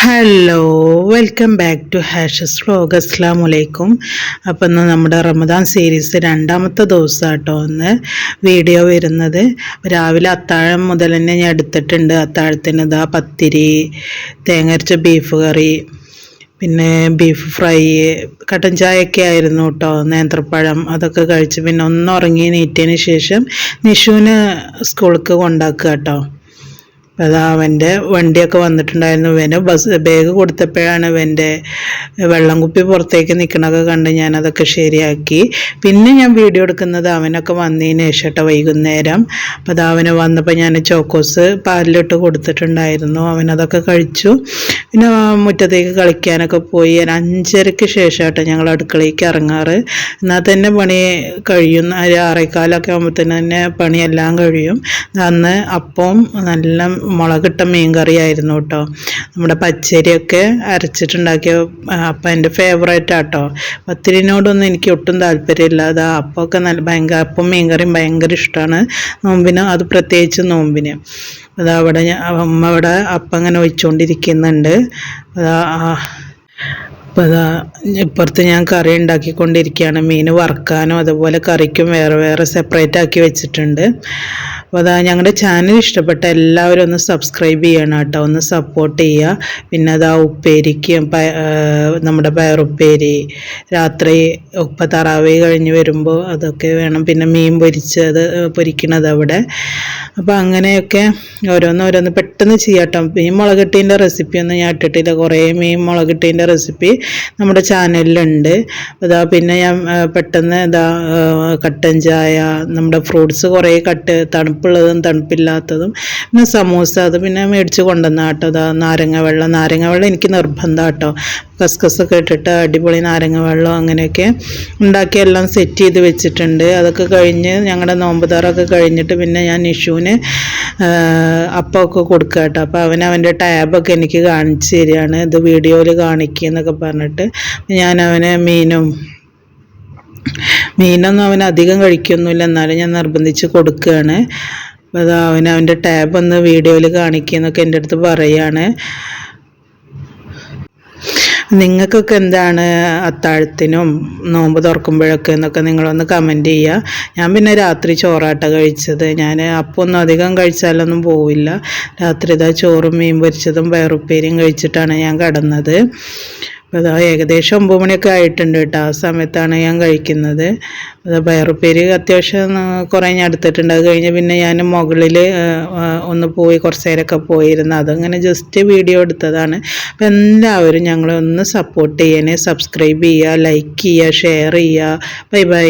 Hello welcome back to Hash's vlog അസ്സാം വലൈക്കും അപ്പം ഇന്ന് നമ്മുടെ റമദാൻ സീരീസ് രണ്ടാമത്തെ ദിവസം കേട്ടോ ഒന്ന് വീഡിയോ വരുന്നത്. രാവിലെ അത്താഴം മുതൽ തന്നെ ഞാൻ എടുത്തിട്ടുണ്ട്. അത്താഴത്തിന് ഇതാ പത്തിരി തേങ്ങരച്ച ബീഫ് കറി പിന്നെ ബീഫ് ഫ്രൈ കട്ടൻ ചായയൊക്കെ ആയിരുന്നു കേട്ടോ നേന്ത്രപ്പഴം അതൊക്കെ കഴിച്ച് പിന്നെ ഒന്ന് ഉറങ്ങി നീറ്റിയതിന് ശേഷം നിഷുവിന് സ്കൂൾക്ക് കൊണ്ടാക്കുക കേട്ടോ അതാ അവന്റെ വണ്ടിയൊക്കെ വന്നിട്ടുണ്ടായിരുന്നു. ഇവന് ബസ് ബാഗ് കൊടുത്തപ്പോഴാണ് ഇവന്റെ വെള്ളം കുപ്പി പുറത്തേക്ക് നിൽക്കണതൊക്കെ കണ്ട് ഞാനതൊക്കെ ശരിയാക്കി. പിന്നെ ഞാൻ വീഡിയോ എടുക്കുന്നത് അവനൊക്കെ വന്നതിന് ശേഷം വൈകുന്നേരം. അപ്പോൾ അത് അവന് വന്നപ്പോൾ ഞാൻ ചോക്കോസ് പാലിലിട്ട് കൊടുത്തിട്ടുണ്ടായിരുന്നു. അവനതൊക്കെ കഴിച്ചു. പിന്നെ മുറ്റത്തേക്ക് കളിക്കാനൊക്കെ പോയി. അഞ്ചരയ്ക്ക് ശേഷമായിട്ട് ഞങ്ങൾ അടുക്കളയ്ക്ക് ഇറങ്ങാറ്. എന്നാൽ തന്നെ പണി കഴിയും. ഒരു ആറേക്കാലൊക്കെ ആകുമ്പോഴത്തേന് തന്നെ പണിയെല്ലാം കഴിയും. അന്ന് അപ്പം നല്ല മുളകിട്ട മീൻ കറിയായിരുന്നു കേട്ടോ നമ്മുടെ പച്ചരിയൊക്കെ അരച്ചിട്ടുണ്ടാക്കിയ അപ്പം എന്റെ ഫേവറേറ്റ് ആട്ടോ. പത്തിരിനോടൊന്നും എനിക്ക് ഒട്ടും താല്പര്യമില്ല. അത് അപ്പമൊക്കെ നല്ല ഭയങ്കര അപ്പം മീൻകറിയും ഭയങ്കര ഇഷ്ടമാണ് നോമ്പിന് അത് പ്രത്യേകിച്ച് നോമ്പിന്. അത് അവിടെ അമ്മ അവിടെ അപ്പം അങ്ങനെ ഒഴിച്ചുകൊണ്ടിരിക്കുന്നുണ്ട് അതാ അപ്പോൾ അതാ ഇപ്പുറത്ത് ഞാൻ കറി ഉണ്ടാക്കിക്കൊണ്ടിരിക്കുകയാണ്. മീൻ വറുക്കാനും അതുപോലെ കറിക്കും വേറെ വേറെ സെപ്പറേറ്റ് ആക്കി വെച്ചിട്ടുണ്ട്. അപ്പോൾ അതാ ഞങ്ങളുടെ ചാനൽ ഇഷ്ടപ്പെട്ട എല്ലാവരും ഒന്ന് സബ്സ്ക്രൈബ് ചെയ്യണം കേട്ടോ. ഒന്ന് സപ്പോർട്ട് ചെയ്യുക. പിന്നെ അതാ ഉപ്പേരിക്കും നമ്മുടെ പയറുപ്പേരി രാത്രി ഉപ്പ തറാവി കഴിഞ്ഞ് വരുമ്പോൾ അതൊക്കെ വേണം. പിന്നെ മീൻ പൊരിച്ചത് പൊരിക്കണത് അവിടെ. അപ്പോൾ അങ്ങനെയൊക്കെ ഓരോന്ന് ഓരോന്ന് പെട്ടെന്ന് കേട്ടോ. മീൻ മുളകിട്ടീന്റെ റെസിപ്പിയൊന്നും ഞാൻ ഇട്ടിട്ടില്ല. കുറേ മീൻ മുളകിട്ടീന്റെ റെസിപ്പി നമ്മുടെ ചാനലിലുണ്ട്. അതാ പിന്നെ ഞാൻ പെട്ടെന്ന് ഇതാ കട്ടൻ ചായ നമ്മുടെ ഫ്രൂട്ട്സ് കുറേ കട്ട് തണുപ്പുള്ളതും തണുപ്പില്ലാത്തതും പിന്നെ സമൂസ അത് പിന്നെ മേടിച്ച് കൊണ്ടുവന്ന കേട്ടോ. അതാ നാരങ്ങ വെള്ളം നാരങ്ങ വെള്ളം എനിക്ക് നിർബന്ധം കേട്ടോ. കസ്കസൊക്കെ ഇട്ടിട്ട് അടിപൊളി നാരങ്ങ വെള്ളം അങ്ങനെയൊക്കെ ഉണ്ടാക്കി എല്ലാം സെറ്റ് ചെയ്ത് വെച്ചിട്ടുണ്ട്. അതൊക്കെ കഴിഞ്ഞ് ഞങ്ങളുടെ നോമ്പുതാറൊക്കെ കഴിഞ്ഞിട്ട് പിന്നെ ഞാൻ നിഷുവിന് അപ്പമൊക്കെ കൊടുക്കുക കേട്ടോ. അപ്പോൾ അവൻ അവന്റെ ടാബൊക്കെ എനിക്ക് കാണിച്ചു തരികയാണ്. ഇത് വീഡിയോയിൽ കാണിക്കുക എന്നൊക്കെ പറഞ്ഞിട്ട് ഞാൻ അവനെ മീനും മീനൊന്നും അവൻ അധികം കഴിക്കൊന്നുമില്ല. എന്നാലും ഞാൻ നിർബന്ധിച്ച് കൊടുക്കുകയാണ്. അത് അവൻ അവന്റെ ടാബ് ഒന്ന് വീഡിയോയിൽ കാണിക്കുന്നൊക്കെ എന്റെ അടുത്ത് പറയുകയാണ് നിങ്ങൾക്കൊക്കെ എന്താണ് അത്താഴത്തിനും നോമ്പ് തുറക്കുമ്പോഴൊക്കെ എന്നൊക്കെ നിങ്ങളൊന്ന് കമന്റ് ചെയ്യുക. ഞാൻ പിന്നെ രാത്രി ചോറാട്ട കഴിച്ചത്. ഞാൻ അപ്പൊന്നും അധികം കഴിച്ചാലൊന്നും പോവില്ല. രാത്രി ഇതാ ചോറും മീൻ പൊരിച്ചതും വയറുപ്പേരിയും കഴിച്ചിട്ടാണ് ഞാൻ കടന്നത്. അതാ ഏകദേശം ഒമ്പത് മണിയൊക്കെ ആയിട്ടുണ്ട് കേട്ടോ. ആ സമയത്താണ് ഞാൻ കഴിക്കുന്നത്. അത് പയറുപ്പേര് അത്യാവശ്യം കുറേ ഞാൻ എടുത്തിട്ടുണ്ട്. അത് കഴിഞ്ഞ് പിന്നെ ഞാൻ മുകളിൽ ഒന്ന് പോയി കുറച്ച് നേരമൊക്കെ പോയിരുന്നു. അതങ്ങനെ ജസ്റ്റ് വീഡിയോ എടുത്തതാണ്. അപ്പം എല്ലാവരും ഞങ്ങളെ ഒന്ന് സപ്പോർട്ട് ചെയ്യണേ. സബ്സ്ക്രൈബ് ചെയ്യുക ലൈക്ക് ചെയ്യുക ഷെയർ ചെയ്യുക. Bye bye